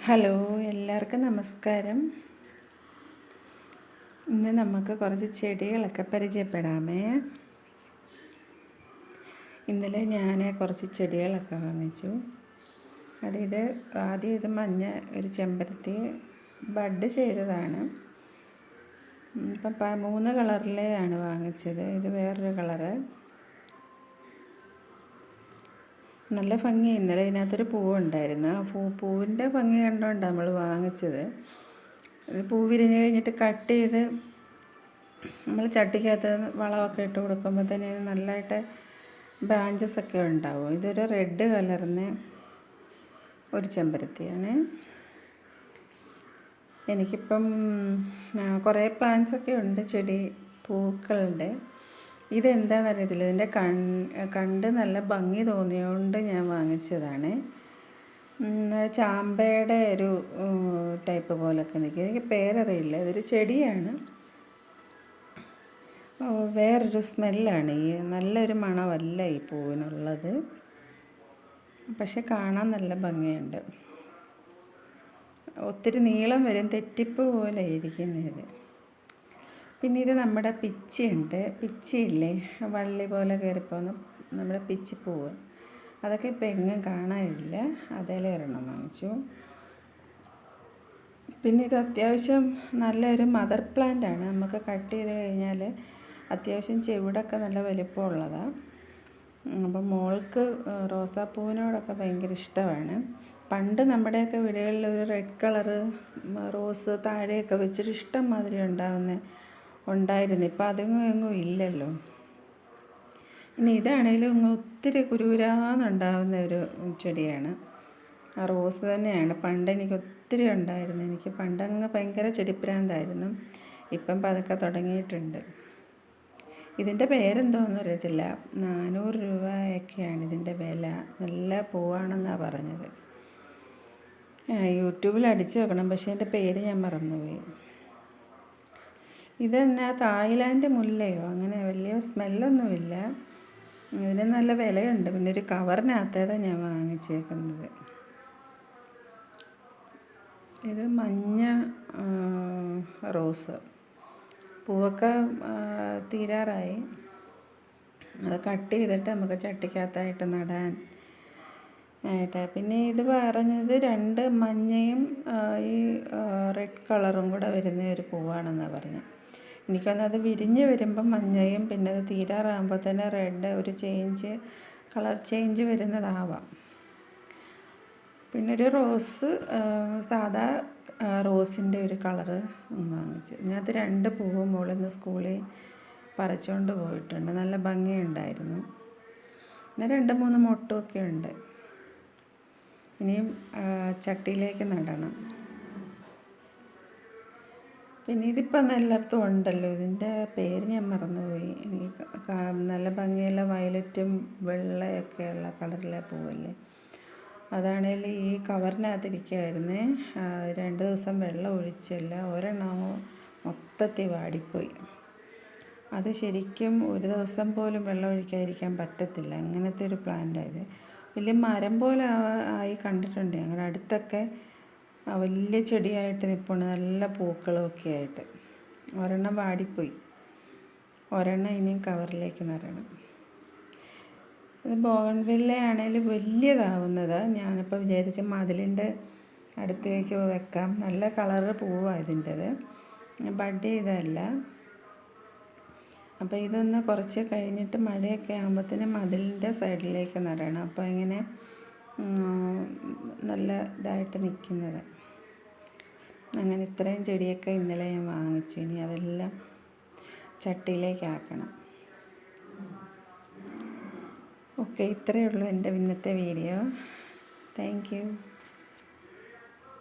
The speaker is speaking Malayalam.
ഹലോ എല്ലാവർക്കും നമസ്കാരം. ഇന്ന് നമുക്ക് കുറച്ച് ചെടികളൊക്കെ പരിചയപ്പെടാമേ. ഇന്നലെ ഞാൻ കുറച്ച് ചെടികളൊക്കെ വാങ്ങിച്ചു. അതായത് ആദ്യം ഇത് മഞ്ഞ ഒരു ചെമ്പരത്തി ബഡ് ചെയ്തതാണ്. ഇപ്പം മൂന്ന് കളറിലെയാണ് വാങ്ങിച്ചത്. ഇത് വേറൊരു കളറ്. നല്ല ഭംഗി. ഇന്നലെ ഇതിനകത്തൊരു പൂവുണ്ടായിരുന്നു. ആ പൂ പൂവിന്റെ ഭംഗി കണ്ടുകൊണ്ടാണ് നമ്മൾ വാങ്ങിച്ചത്. ഇത് പൂ വിരിഞ്ഞ് കഴിഞ്ഞിട്ട് കട്ട് ചെയ്ത് നമ്മൾ ചട്ടിക്കകത്ത് വളമൊക്കെ ഇട്ട് കൊടുക്കുമ്പോൾ തന്നെ നല്ലതായിട്ട് ബ്രാഞ്ചസ് ഒക്കെ ഉണ്ടാവും. ഇതൊരു റെഡ് കളറിന് ഒരു ചെമ്പരത്തിയാണ്. എനിക്കിപ്പം കുറേ പ്ലാന്റ്സൊക്കെ ഉണ്ട്. ചെടി പൂക്കളുടെ ഇതെന്താണെന്ന് അറിയത്തില്ല ഇതിന്റെ കൺ കണ്ട് നല്ല ഭംഗി തോന്നിയതുകൊണ്ട് ഞാൻ വാങ്ങിച്ചതാണ്. ചാമ്പയുടെ ഒരു ടൈപ്പ് പോലൊക്കെ നിൽക്കുക എനിക്ക് പേരറിയില്ല. ഇതൊരു ചെടിയാണ്. വേറൊരു സ്മെല്ലാണ്. ഈ നല്ലൊരു മണമല്ല ഈ പൂവിനുള്ളത്. പക്ഷെ കാണാൻ നല്ല ഭംഗിയുണ്ട്. ഒത്തിരി നീളം വരും. തെറ്റിപ്പ് പോലെ ഇരിക്കുന്നത് പിന്നെ ഇത് നമ്മുടെ പിച്ചിയുണ്ട്. പിച്ചിയില്ലേ? വള്ളി പോലെ കയറിപ്പോകുന്ന നമ്മുടെ പിച്ചി പിച്ചിപ്പൂവ് അതൊക്കെ ഇപ്പം എങ്ങും കാണാനില്ല. അതേലെ ഒരെണ്ണം വാങ്ങിച്ചു. പിന്നെ ഇത് അത്യാവശ്യം നല്ലൊരു മദർ പ്ലാന്റ് ആണ്. നമുക്ക് കട്ട് ചെയ്ത് കഴിഞ്ഞാൽ അത്യാവശ്യം ചെവിടൊക്കെ നല്ല വലിപ്പമുള്ളതാണ് അപ്പം മോൾക്ക് റോസാപ്പൂവിനോടൊക്കെ ഭയങ്കര ഇഷ്ടമാണ്. പണ്ട് നമ്മുടെയൊക്കെ വീടുകളിൽ ഒരു റെഡ് കളറ് റോസ് താഴെയൊക്കെ വെച്ചിട്ട് ഇഷ്ടം മാതിരി ഉണ്ടാകുന്ന ഉണ്ടായിരുന്നു. ഇപ്പം അതൊന്നും എങ്ങും ഇല്ലല്ലോ. ഇനി ഇതാണേലും ഒത്തിരി കുരുകുരാന്നുണ്ടാകുന്ന ഒരു ചെടിയാണ്. ആ റോസ് തന്നെയാണ്. പണ്ട് എനിക്ക് ഒത്തിരി ഉണ്ടായിരുന്നു. എനിക്ക് പണ്ടങ്ങ് ഭയങ്കര ചെടിപ്രാന്തായിരുന്നു ഇപ്പം പതുക്കെ തുടങ്ങിയിട്ടുണ്ട്. ഇതിന്റെ പേരെന്തോന്നും അറിയത്തില്ല. നാനൂറ് രൂപയൊക്കെയാണ് ഇതിന്റെ വില. നല്ല പൂവാണെന്നാണ് പറഞ്ഞത്. യൂട്യൂബിൽ അടിച്ചു വെക്കണം പക്ഷേ എന്റെ പേര് ഞാൻ മറന്നുപോയി. ഇതെന്നാ തായ്ലാൻഡ് മുല്ലയോ? അങ്ങനെ വലിയ സ്മെല്ലൊന്നുമില്ല. ഇതിന് നല്ല വിലയുണ്ട്. പിന്നെ ഒരു കവറിനകത്തേതാണ് ഞാൻ വാങ്ങിച്ചേക്കുന്നത്. ഇത് മഞ്ഞ റോസ്. പൂവൊക്കെ തീരാറായി. അത് കട്ട് ചെയ്തിട്ട് നമുക്ക് ചട്ടിക്കകത്തായിട്ട് നടാൻ ആയിട്ട്. പിന്നെ ഇത് പറഞ്ഞത് രണ്ട് മഞ്ഞയും ഈ റെഡ് കളറും കൂടെ വരുന്ന ഒരു പൂവാണെന്നാണ് പറഞ്ഞത് എനിക്കൊന്ന് അത് വിരിഞ്ഞ് വരുമ്പം മഞ്ഞയും പിന്നെ അത് തീരാറാകുമ്പോൾ തന്നെ റെഡ് ഒരു ചേഞ്ച് കളർ ചേഞ്ച് വരുന്നതാവാം. പിന്നെ ഒരു റോസ് സാധാ റോസിന്റെ ഒരു കളറ് വാങ്ങിച്ചു. ഇതിനകത്ത് രണ്ട് പൂവും മുകളിൽ നിന്ന് സ്കൂളിൽ പറിച്ചുകൊണ്ട് പോയിട്ടുണ്ട്. നല്ല ഭംഗിയുണ്ടായിരുന്നു. പിന്നെ രണ്ട് മൂന്ന് മൊട്ടുമൊക്കെ ഉണ്ട്. ഇനിയും ചട്ടിയിലേക്ക് നടണം. പിന്നെ ഇതിപ്പം എല്ലായിടത്തും ഉണ്ടല്ലോ. ഇതിന്റെ പേര് ഞാൻ മറന്നുപോയി. എനിക്ക് നല്ല ഭംഗിയുള്ള വയലറ്റും വെള്ളയൊക്കെയുള്ള കളറിലെ പൂവല്ലേ? അതാണേൽ ഈ കവറിനകത്തിരിക്കുമായിരുന്നേ രണ്ട് ദിവസം വെള്ളം ഒഴിച്ചല്ല ഒരെണ്ണം മൊത്തത്തിൽ വാടിപ്പോയി. അത് ശരിക്കും ഒരു ദിവസം പോലും വെള്ളം ഒഴിക്കാതിരിക്കാൻ പറ്റത്തില്ല. അങ്ങനത്തെ ഒരു പ്ലാന്റായത് വലിയ മരം പോലെ ആയി കണ്ടിട്ടുണ്ട്. ഞങ്ങളുടെ അടുത്തൊക്കെ വലിയ ചെടിയായിട്ട് നിൽപ്പുണ്ട് നല്ല പൂക്കളൊക്കെ ആയിട്ട്. ഒരെണ്ണം വാടിപ്പോയി. ഒരെണ്ണം ഇനിയും കവറിലേക്ക് നിറയണം. ഇത് ബോഗൺവില്ലയാണെങ്കിൽ വലിയതാവുന്നത്. ഞാനിപ്പോൾ വിചാരിച്ച മതിലിന്റെ അടുത്തേക്ക് വെക്കാം. നല്ല കളറ് പൂവാണ് ഇതിന്റെത് ബഡ് ചെയ്തതല്ല. അപ്പോൾ ഇതൊന്ന് കുറച്ച് കഴിഞ്ഞിട്ട് മഴയൊക്കെ ആകുമ്പോഴത്തേനും മതിലിന്റെ സൈഡിലേക്ക് നടണം അപ്പോൾ ഇങ്ങനെ നല്ല ഇതായിട്ട് നിൽക്കുന്നത് അങ്ങനെ ഇത്രയും ചെടിയൊക്കെ ഇന്നലെ ഞാൻ വാങ്ങിച്ചു. ഇനി അതെല്ലാം ചട്ടിയിലേക്ക് ആക്കണം. ഓക്കെ ഇത്രയേ ഉള്ളൂ എന്റെ ഇന്നത്തെ വീഡിയോ. താങ്ക്